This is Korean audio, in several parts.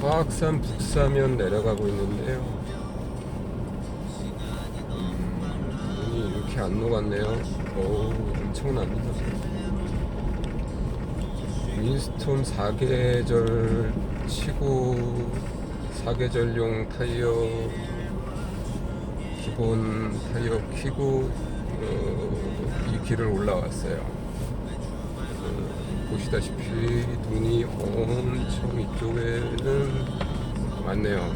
화학산 북사면 내려가고 있는데요. 음, 눈이 이렇게 안 녹았네요. 어우, 엄청납니다. 윈스톤 4계절 치고 4계절용 타이어 기본 타이어 키고 어, 이 길을 올라왔어요. 어, 보시다시피 눈이 엄청 이쪽에는 많네요.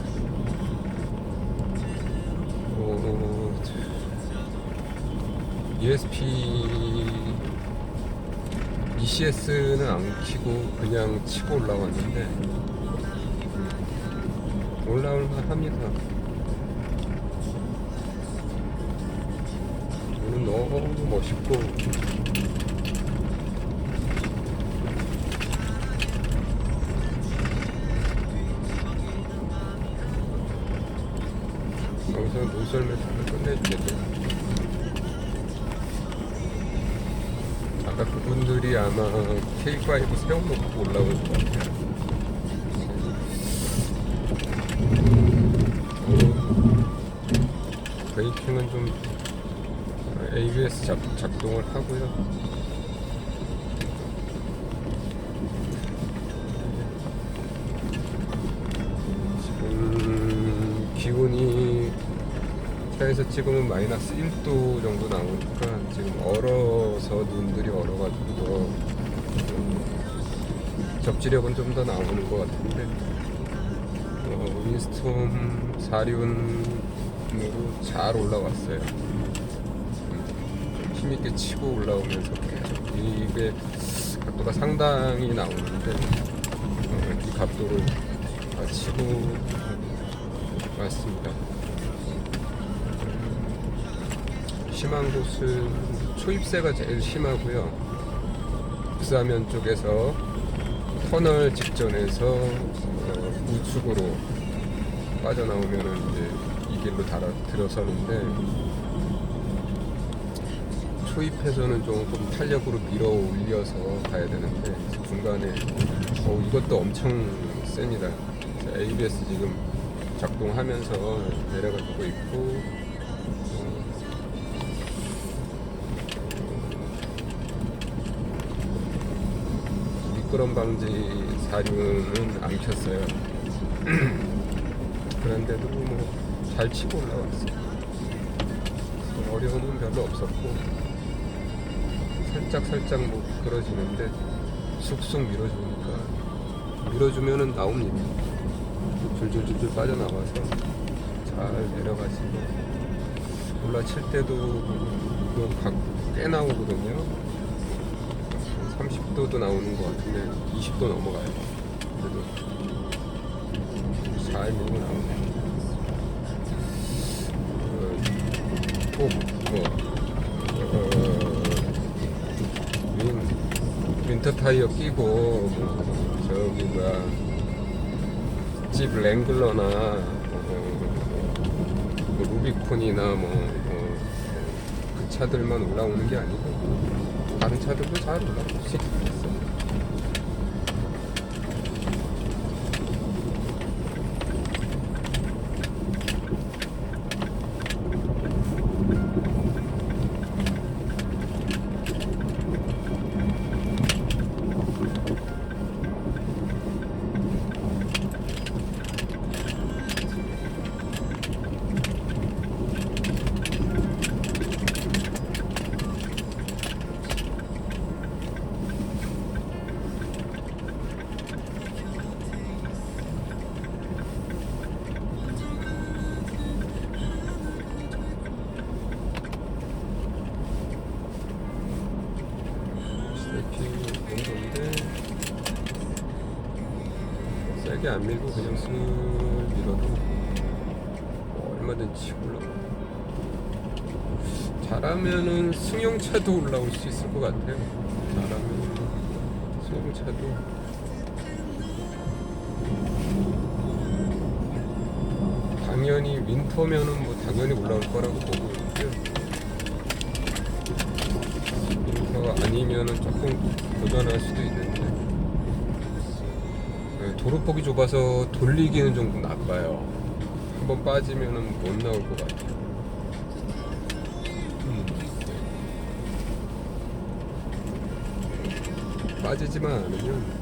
어, ESP ECS는 안 키고 그냥 치고 올라왔는데 음, 올라올만 합니다. 오늘 너무 멋있고 여기서 눈썰매 잘 끝내주겠네요. 아까 그분들이 아마 K5 세워놓고 올라온 것 같아요. 어, 브레이킹은 좀 ABS 작, 작동을 하고요. 차에서 찍으면 마이너스 1도 정도 나오니까 지금 얼어서 눈들이 얼어가지고 접지력은 좀 더 나오는 것 같은데 어, 윈스톰 4륜으로 잘 올라왔어요. 음, 힘있게 치고 올라오면서 계속 이게 각도가 상당히 나오는데 어, 이 각도를 다 치고 왔습니다. 심한 곳은 초입세가 제일 심하고요. 북사면 쪽에서 터널 직전에서 어, 우측으로 빠져나오면은 이제 이 길로 달아 들어서는데 초입에서는 조금 탄력으로 밀어 올려서 가야 되는데 중간에 어, 이것도 엄청 셉니다. 자, ABS 지금 작동하면서 내려가지고 있고 미끄럼 방지 사륜은 안 켰어요. 그런데도 뭐 잘 치고 올라왔어요. 어려움은 별로 없었고 살짝 살짝 뭐 미끄러지는데 쑥쑥 밀어주니까 밀어주면은 나옵니다. 줄줄줄줄 빠져나와서 잘 내려가시고 올라칠 때도 각꽤 나오거든요. 30도도 나오는 것 같은데 20도 넘어가요. 그래도 잘 밀고 나오네. 어, 꼭 뭐, 어, 윈, 윈터 타이어 끼고 뭐, 저기 뭐야 집 랭글러나 어, 뭐 루비콘이나 뭐, 뭐, 그 차들만 올라오는 게 아니고 다른 차들도 잘 올라올 수 있어. 이렇게 정도인데 세게 안 밀고 그냥 쓱 밀어도 뭐 얼마든지 올라가. 잘하면은 승용차도 올라올 수 있을 것 같아요. 잘하면 승용차도 당연히 윈터면은 뭐 당연히 올라올 거라고 보고 아니면은 조금 도전할 수도 있는데 네, 네, 도로폭이 좁아서 돌리기는 좀 나빠요. 한번 빠지면은 못 나올 것 같아요. 음. 빠지지만 않으면